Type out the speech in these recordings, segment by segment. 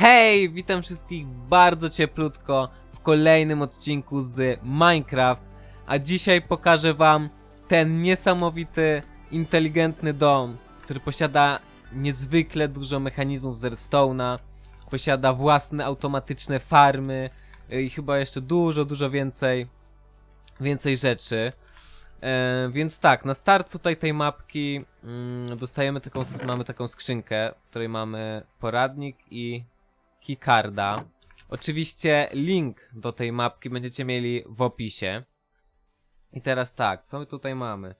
Hej, witam wszystkich bardzo cieplutko w kolejnym odcinku z Minecraft, a dzisiaj pokażę wam ten niesamowity, inteligentny dom, który posiada niezwykle dużo mechanizmów z redstone'a, posiada własne automatyczne farmy y, i chyba jeszcze dużo, dużo więcej, więcej rzeczy. E, więc tak, na start tutaj tej mapki mm, dostajemy taką, mamy taką skrzynkę, w której mamy poradnik i keycarda. Oczywiście link do tej mapki będziecie mieli w opisie. I teraz tak, co my tutaj mamy?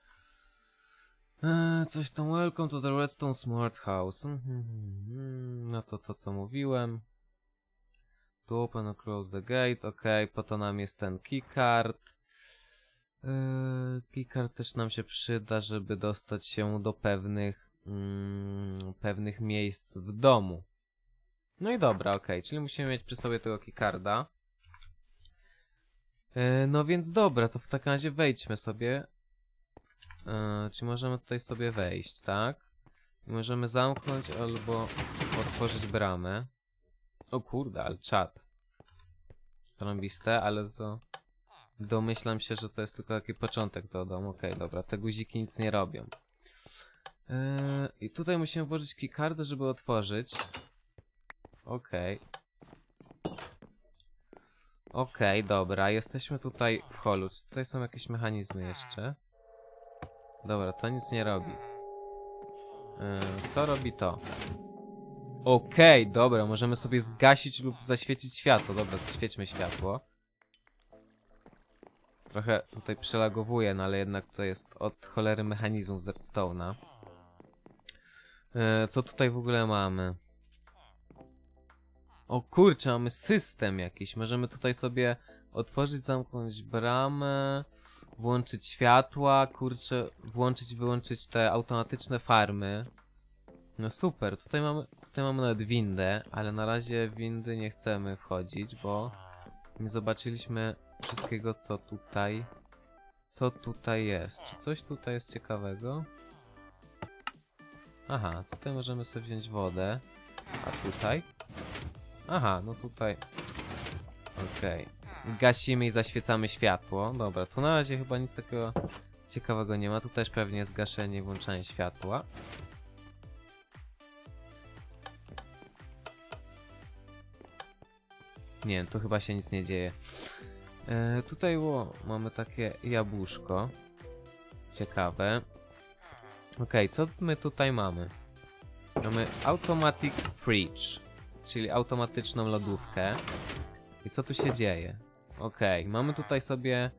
Eee, coś tam, welcome to the Redstone Smart House. Mhm, mhm, mhm. No to to, co mówiłem. To open or close the gate, ok, po to nam jest ten keycard. Eee, Keycard też nam się przyda, żeby dostać się do pewnych, mm, pewnych miejsc w domu. No i dobra, okej, czyli musimy mieć przy sobie tego keycarda. Eee, no więc dobra, to w takim razie wejdźmy sobie. Eee, czy możemy tutaj sobie wejść, tak? I możemy zamknąć albo otworzyć bramę. O kurde, ale czad. Zarąbiste, ale to... Domyślam się, że to jest tylko taki początek do domu. Okej, dobra, te guziki nic nie robią. Eee, I tutaj musimy włożyć keycardę, żeby otworzyć. Okej. Okej, dobra, jesteśmy tutaj w holu. Czy tutaj są jakieś mechanizmy jeszcze? Dobra, to nic nie robi. Eee, co robi to? Okej, dobra, możemy sobie zgasić lub zaświecić światło. Dobra, zaświećmy światło. Trochę tutaj przelagowuje, no ale jednak to jest od cholery mechanizmów z Redstone'a. E, co tutaj w ogóle mamy? O kurczę, mamy system jakiś. Możemy tutaj sobie otworzyć, zamknąć bramę, włączyć światła, kurczę, włączyć, wyłączyć te automatyczne farmy. No super, tutaj mamy, tutaj mamy nawet windę, ale na razie windy nie chcemy wchodzić, bo nie zobaczyliśmy wszystkiego, co tutaj, co tutaj jest. Czy coś tutaj jest ciekawego? Aha, tutaj możemy sobie wziąć wodę. A tutaj? Aha, no tutaj. Okej. Gasimy i zaświecamy światło. Dobra, tu na razie chyba nic takiego ciekawego nie ma. Tu też pewnie jest gaszenie i włączanie światła. Nie tu chyba się nic nie dzieje. E, tutaj o, mamy takie jabłuszko. Ciekawe. Okej, co my tutaj mamy? Mamy Automatic Fridge, czyli automatyczną lodówkę. I co tu się dzieje? Okej, mamy tutaj sobie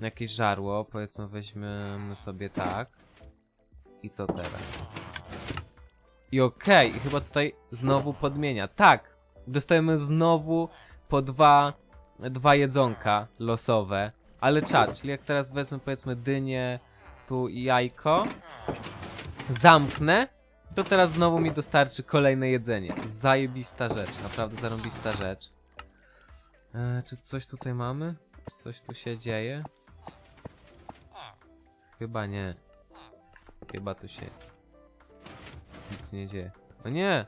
jakieś żarło, powiedzmy weźmiemy sobie tak. I co teraz? I okej, i chyba tutaj znowu podmienia. Tak, dostajemy znowu po dwa, dwa jedzonka losowe. Ale czad, czyli jak teraz wezmę powiedzmy dynię, tu i jajko, zamknę, to teraz znowu mi dostarczy kolejne jedzenie. Zajebista rzecz, naprawdę zarąbista rzecz. E, czy coś tutaj mamy? Coś tu się dzieje? Chyba nie. Chyba tu się nic nie dzieje. O nie!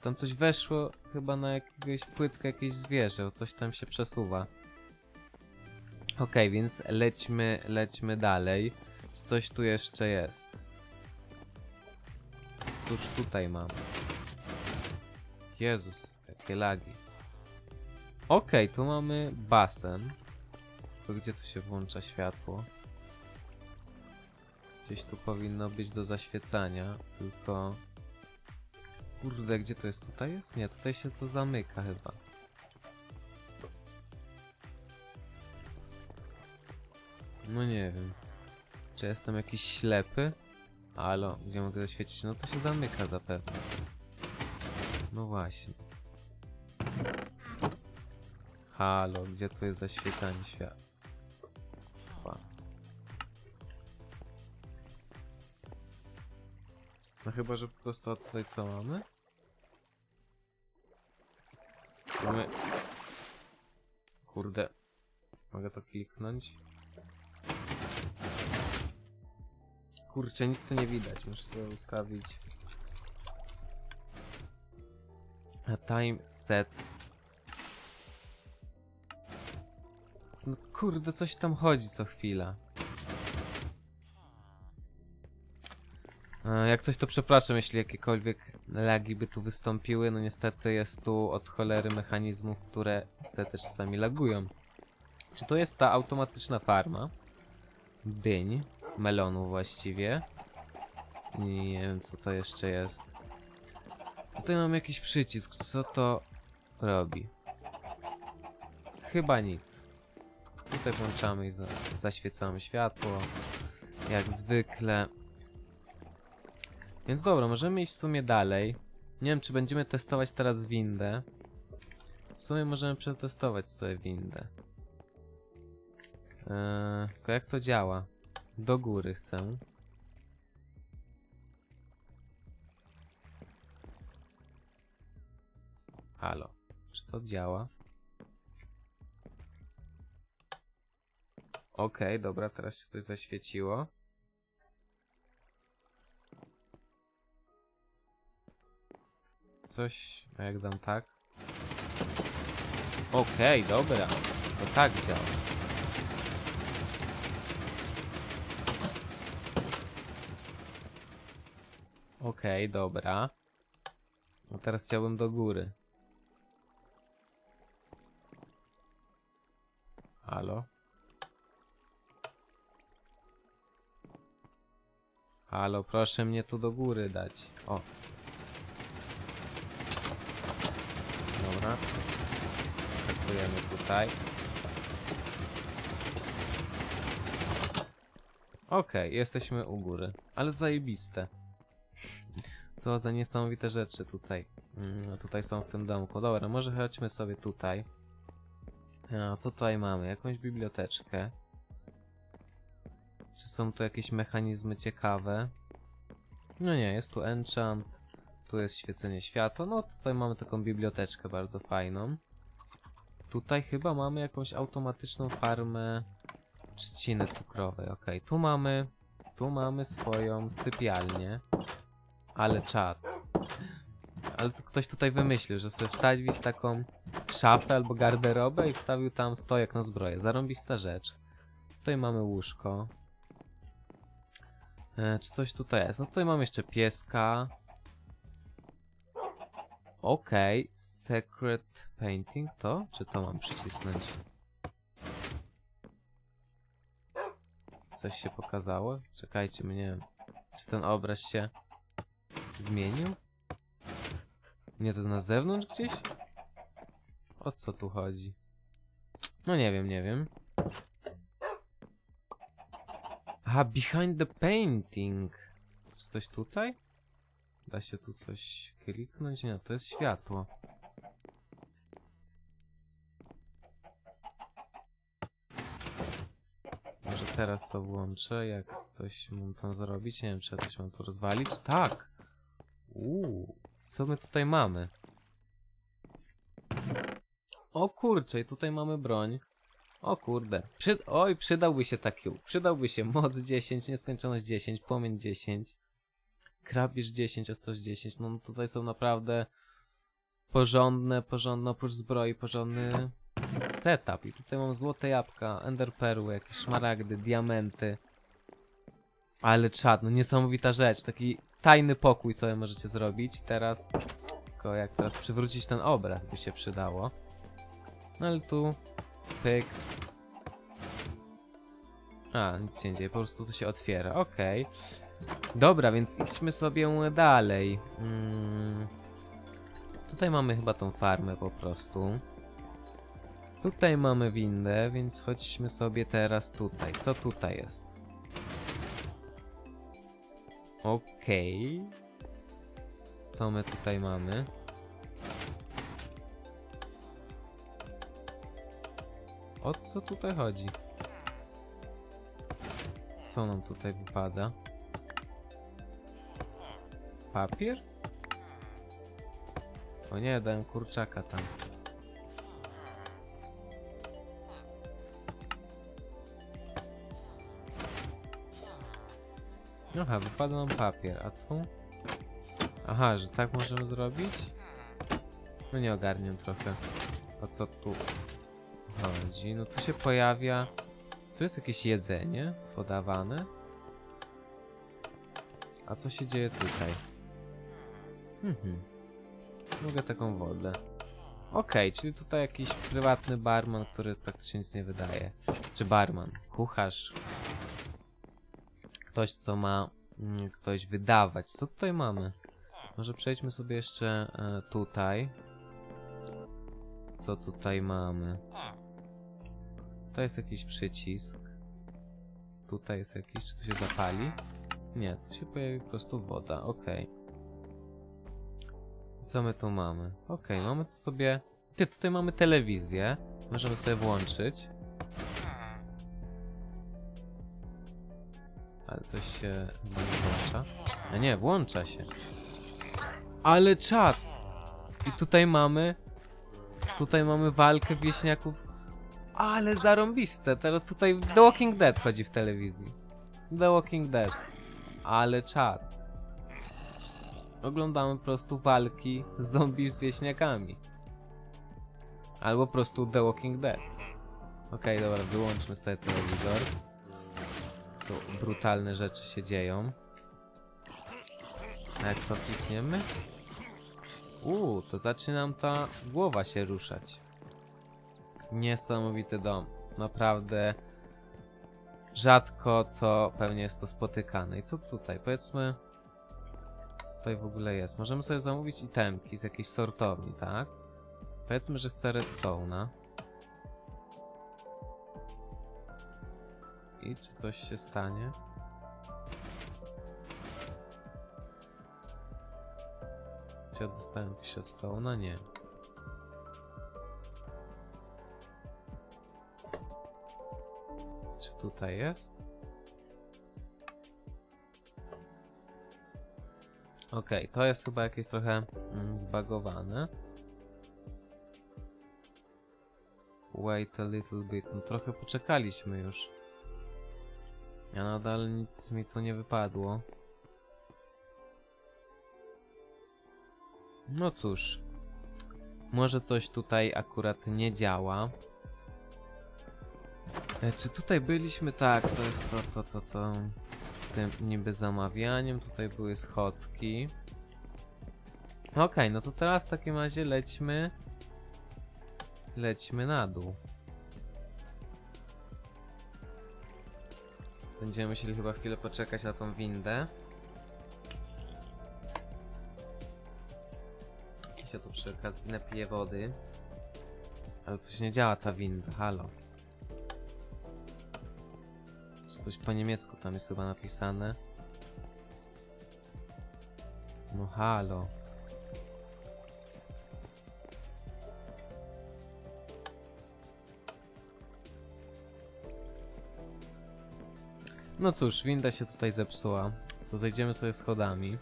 Tam coś weszło chyba na jakiegoś płytkę, jakieś zwierzę, coś tam się przesuwa. Okej, więc lećmy, lećmy dalej. Czy coś tu jeszcze jest? Cóż tutaj mamy? Jezus, jakie lagi. Okej, tu mamy basen. To gdzie tu się włącza światło? Gdzieś tu powinno być do zaświecania, tylko... Kurde, gdzie to jest? Tutaj jest? Nie, tutaj się to zamyka chyba. No nie wiem. Czy jestem jakiś ślepy? Halo, gdzie mogę zaświecić? No to się zamyka zapewne. No właśnie. Halo, gdzie tu jest zaświecanie światła? No chyba, że po prostu a tutaj co mamy? Mamy... Kurde. Mogę to kliknąć? Kurczę, nic tu nie widać. Muszę sobie ustawić. A time set. No kurde, coś tam chodzi co chwila. E, Jak coś to przepraszam, jeśli jakiekolwiek lagi by tu wystąpiły. No niestety jest tu od cholery mechanizmów, które niestety czasami lagują. Czy to jest ta automatyczna farma? Dyń, melonu właściwie. Nie wiem co to jeszcze jest. Tutaj mam jakiś przycisk, co to robi? Chyba nic. Tutaj włączamy i za zaświecamy światło. Jak zwykle. Więc dobra, możemy iść w sumie dalej. Nie wiem, czy będziemy testować teraz windę. W sumie możemy przetestować sobie windę. Eee, tylko jak to działa? Do góry chcę. Halo, czy to działa? Okej, dobra, teraz się coś zaświeciło. Coś, a jak dam tak? Okej, dobra, to tak działa. Okej, dobra. A teraz chciałbym do góry. Halo? Halo, proszę mnie tu do góry dać. O. Dobra. Skakujemy tutaj. Okej, jesteśmy u góry. Ale zajebiste. Co za niesamowite rzeczy tutaj. Mm, tutaj są w tym domku. Dobra, może chodźmy sobie tutaj. A, co tutaj mamy? Jakąś biblioteczkę. Czy są tu jakieś mechanizmy ciekawe? No nie, jest tu enchant. Tu jest świecenie światła. No tutaj mamy taką biblioteczkę bardzo fajną. Tutaj chyba mamy jakąś automatyczną farmę trzciny cukrowej. Ok, tu mamy. Tu mamy swoją sypialnię. Ale czad. Ale to ktoś tutaj wymyślił, że sobie wstawić taką szafę albo garderobę i wstawił tam stojak na zbroję. Zarąbista rzecz. Tutaj mamy łóżko. E, czy coś tutaj jest? No tutaj mam jeszcze pieska. Okej, secret painting to? Czy to mam przycisnąć? Coś się pokazało? Czekajcie, nie wiem. Czy ten obraz się zmienił? Nie, to na zewnątrz gdzieś? O co tu chodzi? No nie wiem, nie wiem. Aha, behind the painting. Czy coś tutaj? Da się tu coś kliknąć? Nie, to jest światło. Może teraz to włączę, jak coś mam tam zrobić. Nie wiem, czy ja coś mam tu rozwalić. Tak! Uuu, co my tutaj mamy? O kurczę, tutaj mamy broń. O kurde. Przy... Oj, przydałby się taki łuk. Przydałby się moc 10, nieskończoność 10, płomień 10, krabisz 10, ostrość 10. No tutaj są naprawdę porządne, porządne oprócz zbroi, porządny setup. I tutaj mam złote jabłka, enderperły, jakieś szmaragdy, diamenty. Ale czad, no niesamowita rzecz. Taki tajny pokój, co możecie zrobić. Teraz, tylko jak teraz przywrócić ten obraz, by się przydało. No ale tu, pyk. A, nic się nie dzieje, po prostu to się otwiera, okej. Dobra, więc idźmy sobie dalej. Mm. Tutaj mamy chyba tą farmę po prostu. Tutaj mamy windę, więc chodźmy sobie teraz tutaj. Co tutaj jest? Okej. Co my tutaj mamy? O co tutaj chodzi? Co nam tutaj wypada? Papier? O nie, dałem kurczaka tam. Aha, wypada nam papier, a tu? Aha, że tak możemy zrobić? No nie ogarniam trochę. O co tu chodzi? No tu się pojawia... Tu jest jakieś jedzenie podawane. A co się dzieje tutaj? Mhm. Mogę taką wodę. Okej, czyli tutaj jakiś prywatny barman, który praktycznie nic nie wydaje. Czy barman, kucharz. Ktoś, co ma mm, ktoś wydawać. Co tutaj mamy? Może przejdźmy sobie jeszcze e, tutaj. Co tutaj mamy? To jest jakiś przycisk. Tutaj jest jakiś, czy to się zapali? Nie, tu się pojawi po prostu woda, okej. Co my tu mamy? Okej, mamy tu sobie... Ty, tutaj mamy telewizję. Możemy sobie włączyć. Ale coś się nie włącza. A nie, włącza się. Ale czad! I tutaj mamy... Tutaj mamy walkę wieśniaków. Ale zarąbiste. Teraz tutaj The Walking Dead chodzi w telewizji. The Walking Dead. Ale czad. Oglądamy po prostu walki zombie z wieśniakami. Albo po prostu The Walking Dead. Okej, dobra, wyłączmy sobie telewizor. Tu brutalne rzeczy się dzieją. A jak to klikniemy? Uuu, to zaczynam ta głowa się ruszać. Niesamowity dom. Naprawdę rzadko co pewnie jest to spotykane. I co tutaj? Powiedzmy, co tutaj w ogóle jest? Możemy sobie zamówić itemki z jakiejś sortowni, tak? Powiedzmy, że chcę redstone'a. I czy coś się stanie? Czy ja dostałem jakieś od stone'a? Nie. Czy tutaj jest? Okej, to jest chyba jakieś trochę mm, zbagowane. Wait a little bit. No trochę poczekaliśmy już. A nadal nic mi tu nie wypadło. No cóż. Może coś tutaj akurat nie działa. E, czy tutaj byliśmy? Tak, to jest to, to, to, to. Z tym niby zamawianiem. Tutaj były schodki. Okej, no to teraz w takim razie lećmy. Lećmy na dół. Będziemy musieli chyba chwilę poczekać na tą windę. I się tu przy okazji napiję wody. Ale coś nie działa ta winda, halo. Coś po niemiecku tam jest chyba napisane? No halo. No cóż, winda się tutaj zepsuła. To zejdziemy sobie schodami.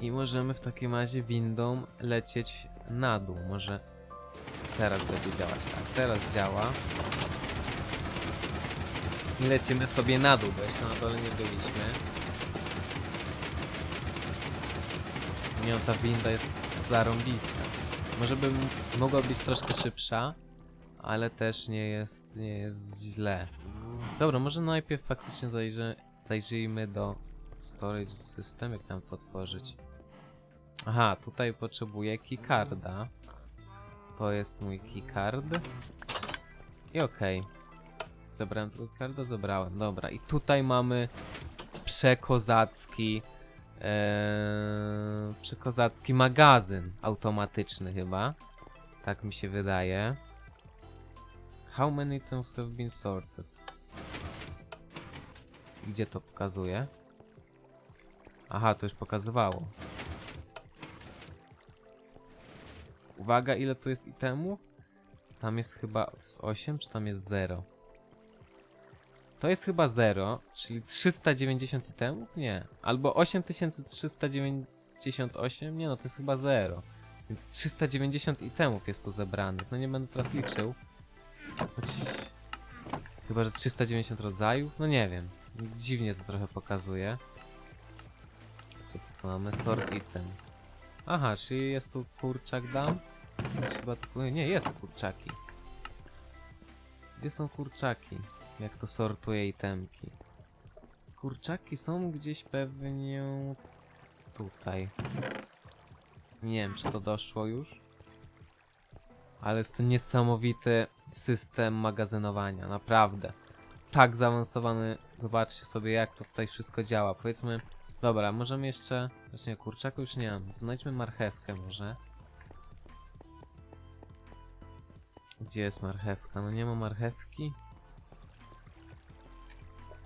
I możemy w takim razie windą lecieć na dół. Może teraz będzie działać. Tak, teraz działa. I lecimy sobie na dół, bo jeszcze na dole nie byliśmy. Nie, no, ta winda jest zarąbista. Może bym mogła być troszkę szybsza, ale też nie jest, nie jest źle. Dobra, może najpierw faktycznie zajrzy, zajrzyjmy do storage system, jak nam to otworzyć. Aha, tutaj potrzebuję keycarda. To jest mój keycard. I okej. Zebrałem tego keycarda? Zebrałem, dobra. I tutaj mamy przekozacki Eee, przekozacki magazyn automatyczny chyba. Tak mi się wydaje. How many items have been sorted? Gdzie to pokazuje? Aha, to już pokazywało. Uwaga, ile tu jest itemów? Tam jest chyba to jest 8, czy tam jest 0? To jest chyba 0, czyli 390 itemów? Nie. Albo 8398? Nie no, to jest chyba 0. Więc 390 itemów jest tu zebranych. No nie będę teraz liczył. Choć... Chyba, że 390 rodzajów? No nie wiem. Dziwnie to trochę pokazuje. Co tu mamy? Sort item. Aha, czyli jest tu kurczak dam? Chyba tu... Nie, jest kurczaki. Gdzie są kurczaki? Jak to sortuje itemki? Kurczaki są gdzieś pewnie tutaj. Nie wiem, czy to doszło już. Ale jest to niesamowity system magazynowania, naprawdę. Tak zaawansowany. Zobaczcie sobie, jak to tutaj wszystko działa. Powiedzmy, dobra, możemy jeszcze. Właśnie kurczaku już nie mam. Znajdźmy marchewkę może. Gdzie jest marchewka? No nie ma marchewki.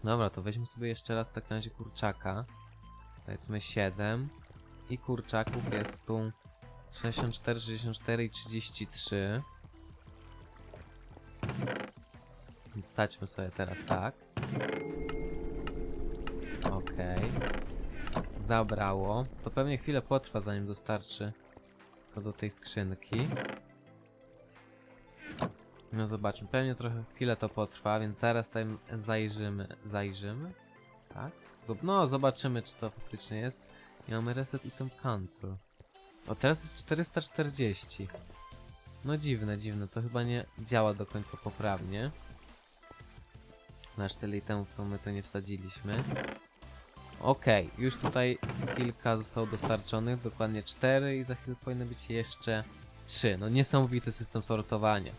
Dobra, to weźmy sobie jeszcze raz w takim razie kurczaka. Powiedzmy 7. I kurczaków jest tu 64, 64 i 33. Staćmy sobie teraz tak. Okej. Zabrało. To pewnie chwilę potrwa zanim dostarczy to do tej skrzynki. No zobaczmy, pewnie trochę chwilę to potrwa, więc zaraz tam zajrzymy. Zajrzymy? Tak? No, zobaczymy, czy to faktycznie jest. I mamy reset item control. O, teraz jest 440. No dziwne, dziwne. To chyba nie działa do końca poprawnie. Nasz tyle itemów, to my to nie wsadziliśmy. Okej, już tutaj kilka zostało dostarczonych, dokładnie 4 i za chwilę powinno być jeszcze 3. No niesamowity system sortowania.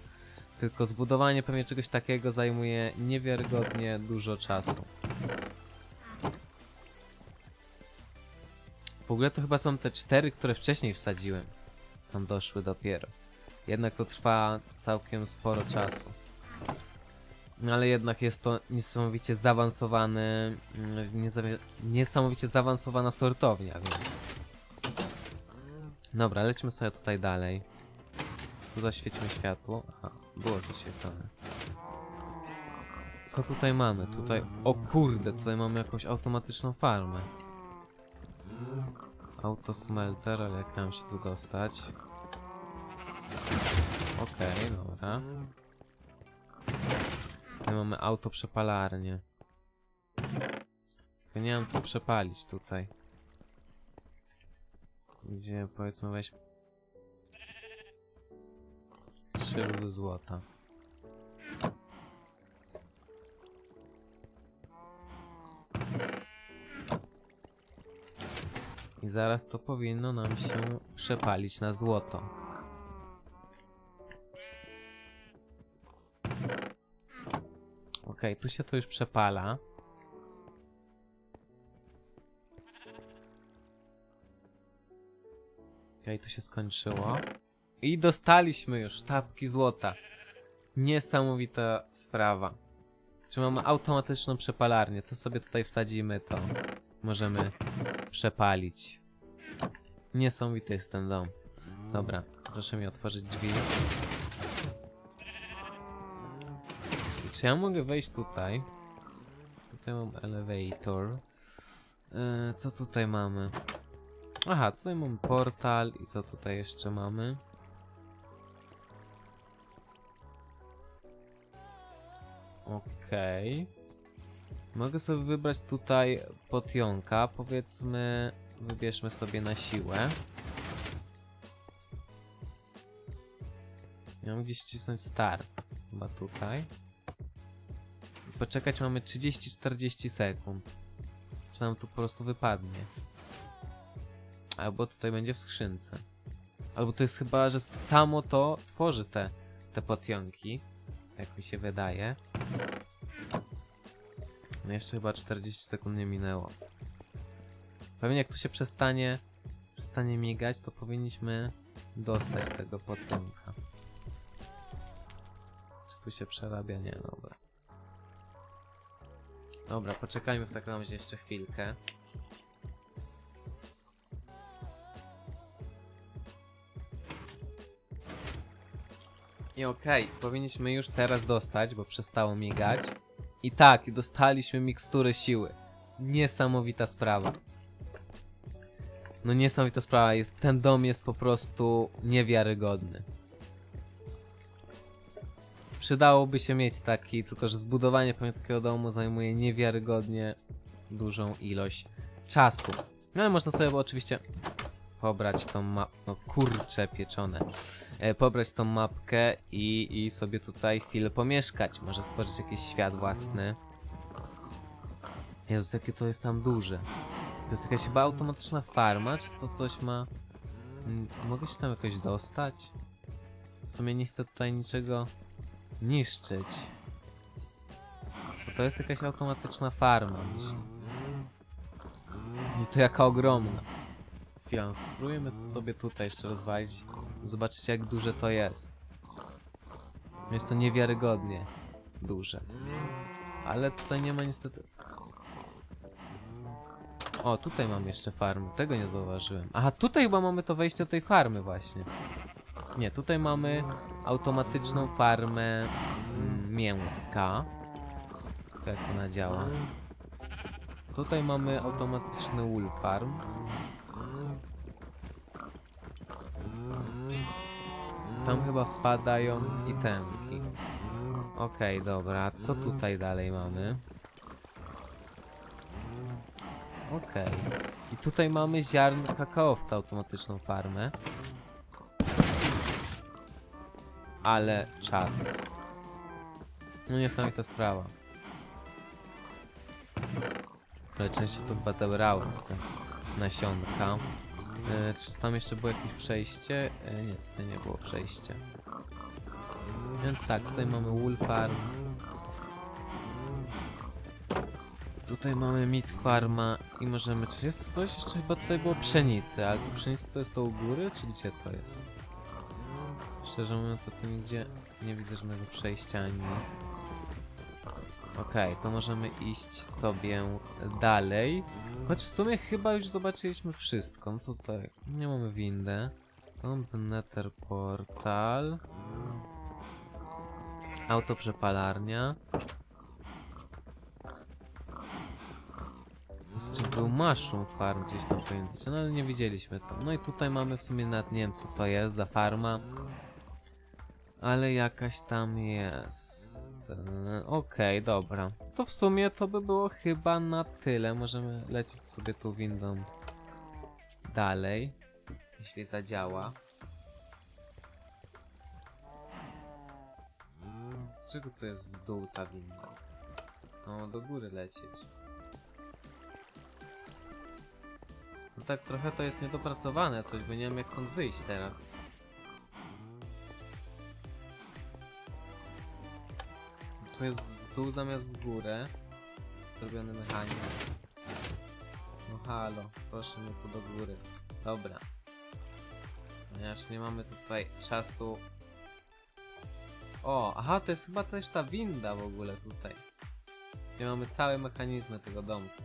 Tylko zbudowanie pewnie czegoś takiego zajmuje niewiarygodnie dużo czasu. W ogóle to chyba są te cztery, które wcześniej wsadziłem. Tam doszły dopiero. Jednak to trwa całkiem sporo czasu. No ale jednak jest to niesamowicie zaawansowany, mm, niesamowicie zaawansowana sortownia, więc... Dobra, lećmy sobie tutaj dalej. Tu zaświećmy światło. Aha, było zaświecone. Co tutaj mamy? Tutaj... O kurde, tutaj mamy jakąś automatyczną farmę. Autosmelter, ale jak mam się tu dostać? Okej, dobra. Mamy autoprzepalarnię. Tylko nie mam co przepalić tutaj. Gdzie powiedzmy weź... Trzy rudy złota. I zaraz to powinno nam się przepalić na złoto. Okej, tu się to już przepala. Okej, tu się skończyło. I dostaliśmy już sztabki złota. Niesamowita sprawa. Czy mamy automatyczną przepalarnię? Co sobie tutaj wsadzimy, to możemy przepalić. Niesamowity jest ten dom. Dobra, proszę mi otworzyć drzwi. I Czy ja mogę wejść tutaj? Tutaj mam elevator. Yy, co tutaj mamy? Aha, tutaj mamy portal i co tutaj jeszcze mamy? Okej. Mogę sobie wybrać tutaj potionka. Powiedzmy, wybierzmy sobie na siłę. Mam gdzieś cisnąć start. Chyba tutaj. Poczekać mamy 30-40 sekund. Czy nam tu po prostu wypadnie. Albo tutaj będzie w skrzynce. Albo to jest chyba, że samo to tworzy te, te potionki. Jak mi się wydaje. No jeszcze chyba 40 sekund nie minęło. Pewnie jak tu się przestanie, przestanie migać, to powinniśmy dostać tego potomka. Czy tu się przerabia? Nie, dobra. Dobra, poczekajmy w takim razie jeszcze chwilkę. I okej, powinniśmy już teraz dostać, bo przestało migać. I tak, dostaliśmy miksturę siły. Niesamowita sprawa. No niesamowita sprawa, jest, ten dom jest po prostu niewiarygodny. Przydałoby się mieć taki, tylko że zbudowanie pewnie takiego domu zajmuje niewiarygodnie dużą ilość czasu. No ale można sobie oczywiście pobrać tą mapkę. No kurcze pieczone. E, pobrać tą mapkę i, i sobie tutaj chwilę pomieszkać. Może stworzyć jakiś świat własny. Jezus, jakie to jest tam duże. To jest jakaś chyba automatyczna farma, czy to coś ma... Mogę się tam jakoś dostać? W sumie nie chcę tutaj niczego niszczyć. Bo to jest jakaś automatyczna farma, myślę. I to jaka ogromna. Chwilę, spróbujemy sobie tutaj jeszcze rozwalić. Zobaczycie jak duże to jest. Jest to niewiarygodnie duże. Ale tutaj nie ma niestety... O, tutaj mam jeszcze farmę. Tego nie zauważyłem. Aha, tutaj chyba mamy to wejście do tej farmy właśnie. Nie, tutaj mamy automatyczną farmę mm, mięska. Jak ona działa. Tutaj mamy automatyczny wool farm. Tam chyba wpadają itemki. Okej, dobra. Co tutaj dalej mamy? Okej. I tutaj mamy ziarn kakaowca, automatyczną farmę. Ale czad. No niesamowita sprawa. Ale częściej to chyba zabrało te nasionka. E, czy tam jeszcze było jakieś przejście? E, nie, tutaj nie było przejścia. Więc tak, tutaj mamy wool farm. Tutaj mamy meat farma i możemy... Czy jest coś? Jeszcze chyba tutaj było pszenicy, ale to pszenicy to jest to u góry, czy gdzie to jest? Szczerze mówiąc, to nigdzie nie widzę żadnego przejścia ani nic. Okej, to możemy iść sobie dalej. Choć w sumie chyba już zobaczyliśmy wszystko. No tutaj nie mamy windę. To ten nether portal. Autoprzepalarnia. Jeszcze był mushroom farm gdzieś tam być, no ale nie widzieliśmy to. No i tutaj mamy w sumie nawet nie wiem co to jest za farma. Ale jakaś tam jest. Okej, dobra. To w sumie to by było chyba na tyle. Możemy lecieć sobie tu windą dalej. Jeśli zadziała. Czego to jest w dół ta winda? O, do góry lecieć. No tak trochę to jest niedopracowane coś, bo nie wiem jak stąd wyjść teraz. To jest dół zamiast w górę. Zrobiony mechanizm. No halo, proszę mnie tu do góry. Dobra. Ponieważ nie mamy tutaj czasu. O, aha, to jest chyba też ta winda w ogóle tutaj. Gdzie mamy całe mechanizmy tego domku.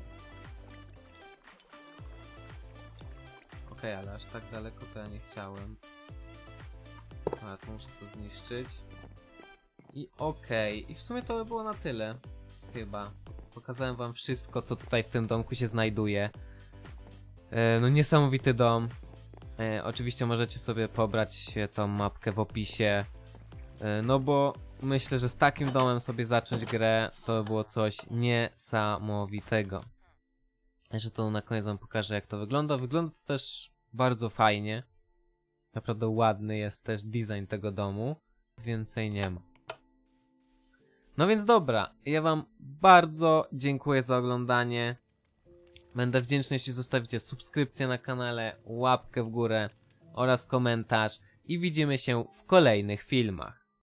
Okej, ale aż tak daleko to ja nie chciałem. Ale to muszę to zniszczyć. I okej, i w sumie to by było na tyle. Chyba. Pokazałem wam wszystko, co tutaj w tym domku się znajduje. E, no niesamowity dom. E, oczywiście możecie sobie pobrać tą mapkę w opisie. E, no bo myślę, że z takim domem sobie zacząć grę to by było coś niesamowitego. Jeszcze to na koniec wam pokażę jak to wygląda. Wygląda to też bardzo fajnie. Naprawdę ładny jest też design tego domu. Więcej nie ma. No więc dobra, ja wam bardzo dziękuję za oglądanie. Będę wdzięczny, jeśli zostawicie subskrypcję na kanale, łapkę w górę oraz komentarz i widzimy się w kolejnych filmach.